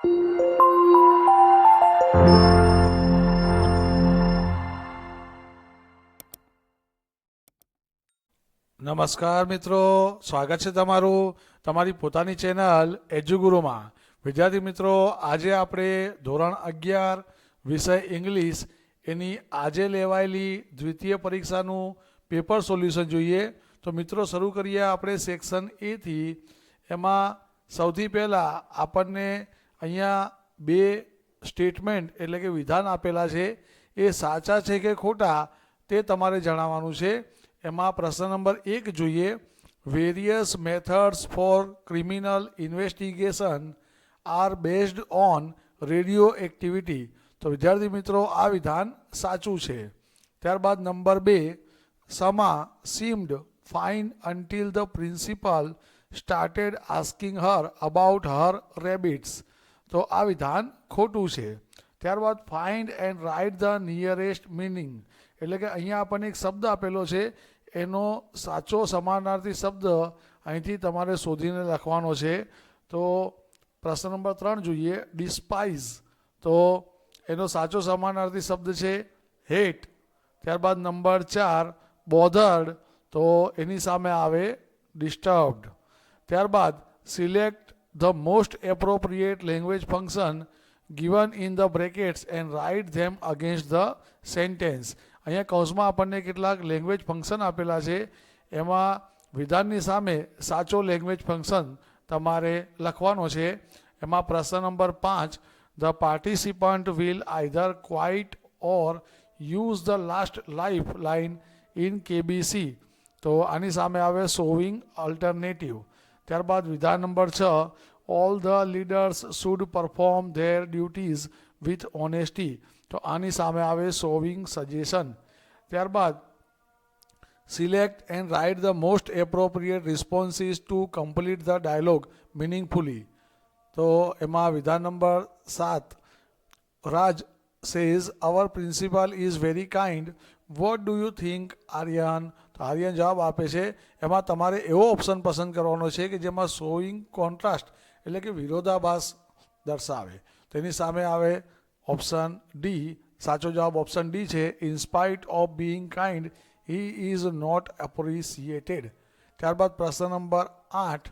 નમસ્કાર મિત્રો, સ્વાગત છે તમારું તમારી પોતાની ચેનલ એજ્યુગુરુમાં વિદ્યાર્થી મિત્રો, આજે આપણે ધોરણ અગિયાર વિષય ઇંગ્લિશ એની આજે લેવાયેલી દ્વિતીય પરીક્ષાનું પેપર સોલ્યુશન જોઈએ. તો મિત્રો, શરૂ કરીએ આપણે સેક્શન એથી એમાં સૌથી પહેલાં આપણને અહીંયા બે સ્ટેટમેન્ટ એટલે કે વિધાન આપેલા છે, એ સાચા છે કે ખોટા તે તમારે જણાવવાનું છે. એમાં પ્રશ્ન નંબર એક જોઈએ various methods for criminal investigation are based on radio activity તો વિદ્યાર્થી મિત્રો, આ વિધાન સાચું છે. ત્યારબાદ નંબર બે, Sama seemed fine until the principal started asking her about her rabbits તો આ વિધાન ખોટું છે. ત્યારબાદ find and write the nearest meaning એટલે કે અહીંયા આપણને એક શબ્દ આપેલો છે, એનો સાચો સમાનાર્થી શબ્દ અહીંથી તમારે શોધીને લખવાનો છે. તો પ્રશ્ન નંબર ત્રણ જોઈએ ડિસ્પાઇઝ તો એનો સાચો સમાનાર્થી શબ્દ છે હેટ ત્યારબાદ નંબર ચાર બોધર્ડ તો એની સામે આવે ડિસ્ટર્બ્ડ ત્યારબાદ select the most appropriate language function given in the brackets and write them against the sentence. અહીંયા કૌંસમાં આપણને કેટલાક લેંગ્વેજ ફંક્શન આપેલા છે. એમાં વિધાનની સામે સાચો લેંગ્વેજ ફંક્શન તમારે લખવાનો છે. એમાં પ્રશ્ન નંબર પાંચ the participant will either quit or use the last life line in KBC તો આની સામે આવે સોવિંગ અલ્ટરનેટિવ ત્યારબાદ વિધાન નંબર છ all the leaders should perform their duties with honesty તો આની સામે આવે સોવિંગ સજેશન ત્યારબાદ select and write the most appropriate responses to complete the dialogue meaningfully તો એમાં વિધાન નંબર સાત Raj says our principal is very kind what do you think Aryan તો આર્યન જવાબ આપે છે, એમાં તમારે એવો ઓપ્શન પસંદ કરવાનો છે કે જેમાં શોઈંગ કોન્ટ્રાસ્ટ એટલે કે વિરોધાભાસ દર્શાવે. તેની સામે આવે ઓપ્શન ડી સાચો જવાબ ઓપ્શન ડી છે inspite of being kind he is not appreciated ત્યારબાદ પ્રશ્ન નંબર આઠ,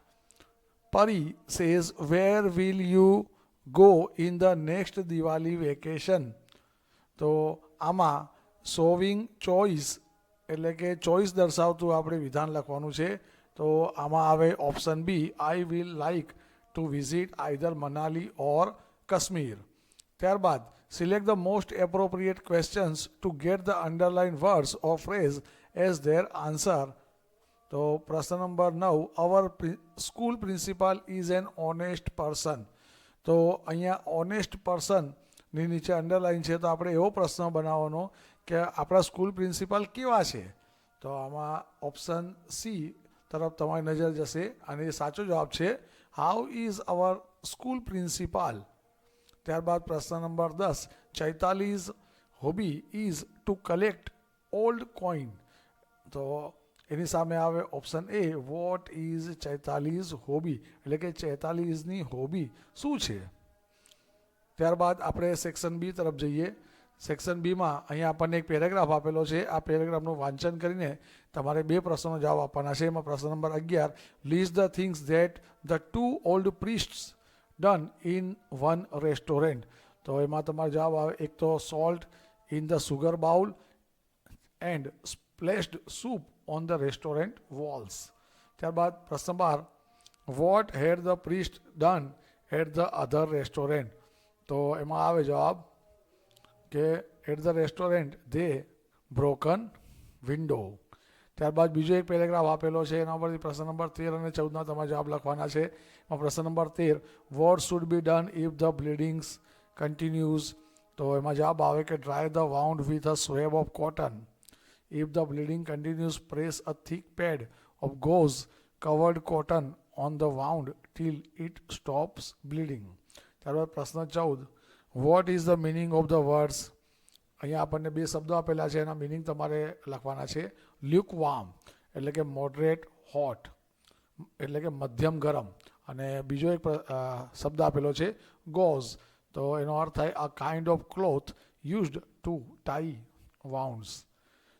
Pari says where will you go in the next Diwali vacation તો આમાં સોવિંગ ચોઇસ એટલે કે ચોઈસ દર્શાવતું આપણે વિધાન લખવાનું છે. તો આમાં આવે option B I will like to visit either Manali or Kashmir ત્યારબાદ select the most appropriate questions to get the underlined words or phrase as their answer તો પ્રશ્ન નંબર નવ our school principal is an honest person તો અહીંયા honest પર્સનની નીચે underline છે, તો આપણે એવો પ્રશ્ન બનાવવાનો કે આપણા સ્કૂલ પ્રિન્સિપાલ કેવા છે? તો આમાં ઓપ્શન સી તરફ તમારી નજર જશે અને એ સાચો જવાબ છે how is our school principal ત્યારબાદ પ્રશ્ન નંબર દસ Chaitali's hobby is to collect old coin તો એની સામે આવે option A what is Chaitali's hobby એટલે કે ચૈતાલીસની હોબી શું છે? ત્યારબાદ આપણે સેક્શન બી તરફ જઈએ. સેક્શન બીમાં અહીંયા આપણને એક પેરેગ્રાફ આપેલો છે. આ પેરેગ્રાફનું વાંચન કરીને તમારે બે પ્રશ્નોનો જવાબ આપવાના છે. એમાં પ્રશ્ન નંબર અગિયાર list the things that the two old priests done in one restaurant તો એમાં તમારો જવાબ આવે, એક તો salt in the sugar bowl and splashed soup on the restaurant walls ત્યારબાદ પ્રશ્ન બાર what had the priest done at the other restaurant તો એમાં આવે જવાબ કે at the restaurant they broken window ત્યારબાદ બીજો એક પેરેગ્રાફ આપેલો છે, એના પરથી પ્રશ્ન નંબર તેર અને ચૌદના તમારે જવાબ લખવાના છે. એમાં પ્રશ્ન નંબર તેર what should be done if the bleedings continues તો એમાં જવાબ આવે કે dry the wound with a swab of cotton if the bleeding continues press a thick pad of gauze covered cotton on the wound till it stops bleeding ત્યારબાદ પ્રશ્ન ચૌદ what is the meaning of the words અહીંયા આપણને બે શબ્દો આપેલા છે, એના મિનિંગ તમારે લખવાના છે. લ્યુક વાર્મ એટલે કે મોડરેટ હોટ એટલે કે મધ્યમ ગરમ. અને બીજો એક શબ્દ આપેલો છે ગોઝ તો એનો અર્થ થાય a kind of cloth used to tie wounds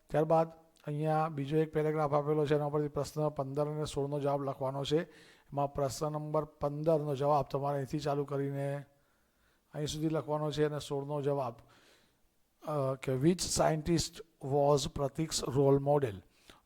ત્યારબાદ અહીંયા બીજો એક પેરેગ્રાફ આપેલો છે, એના પરથી પ્રશ્ન પંદર અને સોળનો જવાબ લખવાનો છે. એમાં પ્રશ્ન નંબર પંદરનો જવાબ તમારે અહીંથી ચાલુ કરીને અહીં સુધી લખવાનો છે અને સોળનો જવાબ. કે which scientist was Pratik's role model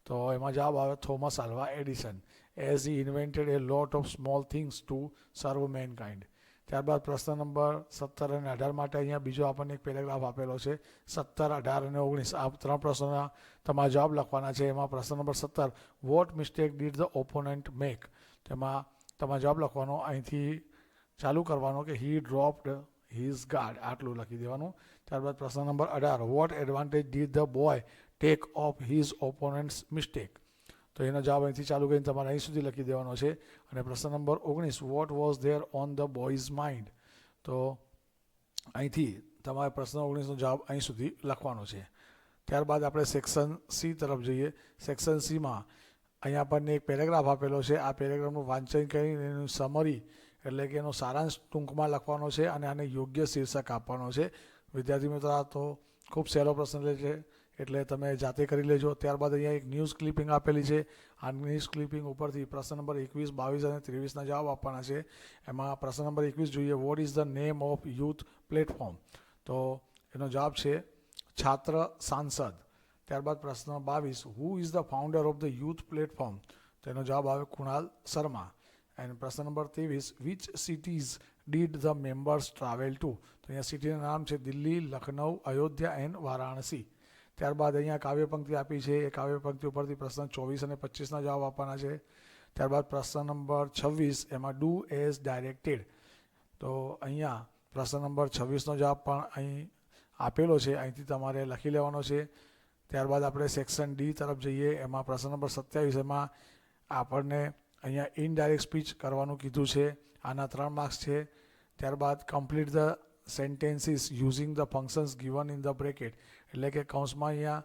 તો એમાં જવાબ આવે Thomas Alva Edison. As he invented a lot of small things to serve mankind ત્યારબાદ પ્રશ્ન નંબર સત્તર અને અઢાર માટે અહીંયા બીજો આપણને એક પેરેગ્રાફ આપેલો છે. સત્તર, અઢાર અને ઓગણીસ. આ ત્રણ પ્રશ્નોના તમારા જવાબ લખવાના છે. એમાં પ્રશ્ન નંબર સત્તર. What mistake did the opponent make તેમાં તમારા જવાબ લખવાનો અહીંથી ચાલુ કરવાનો કે હી ડ્રોપ્ડ હિઝ ગાર્ડ આટલું લખી દેવાનું. ત્યારબાદ પ્રશ્ન નંબર અઢાર. What advantage did the boy take of his opponent's mistake તો એનો જવાબ અહીંથી ચાલુ કરીને તમારે અહીં સુધી લખી દેવાનો છે. અને પ્રશ્ન નંબર ઓગણીસ. What was there on the boy's mind તો અહીંથી તમારે પ્રશ્ન ઓગણીસનો જવાબ અહીં સુધી લખવાનો છે. ત્યારબાદ આપણે સેક્શન સી તરફ જઈએ. સેક્શન સીમાં અહીંયા આપણને એક પેરેગ્રાફ આપેલો છે. આ પેરેગ્રાફનું વાંચન કરીને એનું સમરી એટલે કે એનો સારાંશ ટૂંકમાં લખવાનો છે અને આને યોગ્ય શીર્ષક આપવાનો છે. વિદ્યાર્થી મિત્રો, આ તો ખૂબ સહેલો પ્રશ્ન લે છે. એટલે તમે જાતે કરી લેજો. ત્યારબાદ અહીંયા એક ન્યૂઝ ક્લિપિંગ આપેલી છે. આ ન્યૂઝ ક્લિપિંગ ઉપરથી પ્રશ્ન નંબર એકવીસ, બાવીસ અને ત્રેવીસના જવાબ આપવાના છે. એમાં પ્રશ્ન નંબર એકવીસ જોઈએ. What is the name of youth platform તો એનો જવાબ છે, છાત્ર સાંસદ. ત્યારબાદ પ્રશ્ન બાવીસ who is the founder of the youth platform તેનો જવાબ આવે કુણાલ શર્મા. એન્ડ પ્રશ્ન નંબર ત્રેવીસ which cities did the members travel to તો અહીંયા સિટીના નામ છે દિલ્હી લખનઉ અયોધ્યા એન્ડ વારાણસી. ત્યારબાદ અહીંયા કાવ્ય પંક્તિ આપી છે. એ કાવ્ય પંક્તિ ઉપરથી પ્રશ્ન ચોવીસ અને પચીસના જવાબ આપવાના છે. ત્યારબાદ પ્રશ્ન નંબર છવ્વીસ, એમાં ડુ એઝ ડાયરેક્ટેડ તો અહીંયા પ્રશ્ન નંબર છવ્વીસનો જવાબ પણ અહીં આપેલો છે. અહીંથી તમારે લખી લેવાનો છે. ત્યારબાદ આપણે સેક્શન ડી તરફ જઈએ. એમાં પ્રશ્ન નંબર સત્યાવીસ એમાં આપણને અહીંયા ઇનડાયરેક્ટ સ્પીચ કરવાનું કીધું છે. આના ત્રણ માર્ક્સ છે. ત્યારબાદ complete the sentences using the functions given in the bracket એટલે કે કૌંસમાં અહીંયા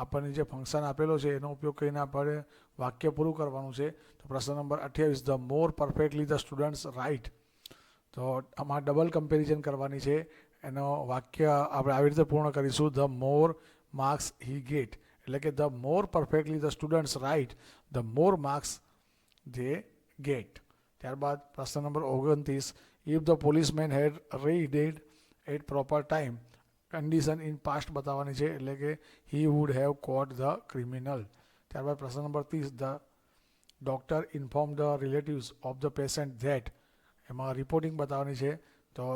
આપણને જે ફંક્શન આપેલો છે, એનો ઉપયોગ કરીને આપણે વાક્ય પૂરું કરવાનું છે. તો પ્રશ્ન નંબર અઠ્યાવીસ the more perfectly the students write તો આમાં ડબલ કમ્પેરિઝન કરવાની છે. એનો વાક્ય આપણે આવી રીતે પૂર્ણ કરીશું. The more marks he get એટલે કે the more perfectly the students write the more marks they get ત્યારબાદ પ્રશ્ન નંબર ઓગણત્રીસ if the policeman had raided at proper time condition in past બતાવવાની છે, એટલે કે he would have caught the criminal ત્યારબાદ પ્રશ્ન નંબર ત્રીસ the doctor inform the relatives of the patient that એમાં રિપોર્ટિંગ બતાવવાની છે, તો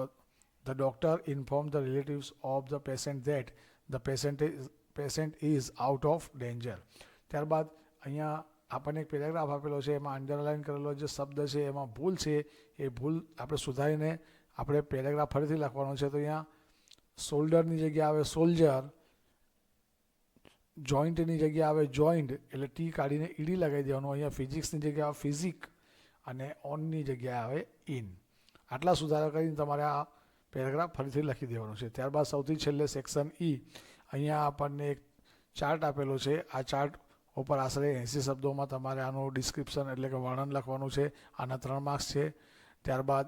the doctor inform the relatives of the patient that the patient patient is out of danger ત્યારબાદ અહીંયા આપણને એક પેરેગ્રાફ આપેલો છે, એમાં અંડરલાઇન કરેલો જે શબ્દ છે, એમાં ભૂલ છે, એ ભૂલ આપણે સુધારીને આપણે પેરેગ્રાફ ફરીથી લખવાનો છે. તો અહીંયા શોલ્ડરની જગ્યા આવે સોલ્જર જોઈન્ટની જગ્યા આવે જોઈન્ટ એટલે ટી કાઢીને ઈડી લગાવી દેવાનું. અહીંયા ફિઝિક્સની જગ્યાએ આવે ફિઝિક અને ઓનની જગ્યાએ આવે ઇન આટલા સુધારા કરીને તમારે આ પેરેગ્રાફ ફરીથી લખી દેવાનો છે. ત્યારબાદ સૌથી છેલ્લે સેક્શન ઈ અહીંયા આપણને એક ચાર્ટ આપેલો છે. આ ચાર્ટ ઉપર આશરે એંસી શબ્દોમાં તમારે આનું ડિસ્ક્રિપ્શન એટલે કે વર્ણન લખવાનું છે. આના ત્રણ માર્ક્સ છે. ત્યારબાદ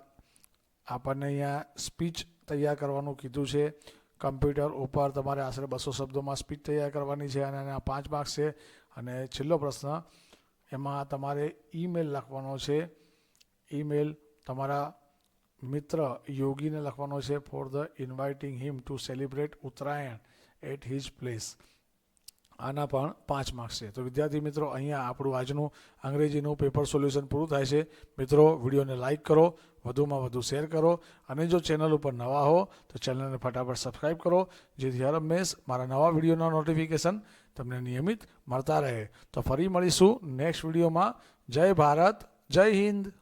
આપણને અહીંયા સ્પીચ તૈયાર કરવાનું કીધું છે. કમ્પ્યુટર ઉપર તમારે આશરે બસો શબ્દોમાં સ્પીચ તૈયાર કરવાની છે અને એના પાંચ માર્ક્સ છે. અને છેલ્લો પ્રશ્ન, એમાં તમારે ઈમેલ લખવાનો છે. ઈમેલ તમારા મિત્ર યોગીને લખવાનો છે for the inviting him to celebrate Uttarayan at his place આના પણ પાંચ માર્ક્સ છે. તો વિદ્યાર્થી મિત્રો, અહીંયા આપણું આજનું અંગ્રેજીનું પેપર સોલ્યુશન પૂરું થાય છે. મિત્રો, વિડીયોને લાઇક કરો, વધુમાં વધુ શેર કરો, અને જો ચેનલ ઉપર નવા હો, તો ચેનલને ફટાફટ સબસ્ક્રાઇબ કરો, જેથી હર હંમેશ મારા નવા વિડીયોના નોટિફિકેશન તમને નિયમિત મળતા રહે. તો ફરી મળીશું નેક્સ્ટ વિડીયોમાં. જય ભારત, જય હિન્દ.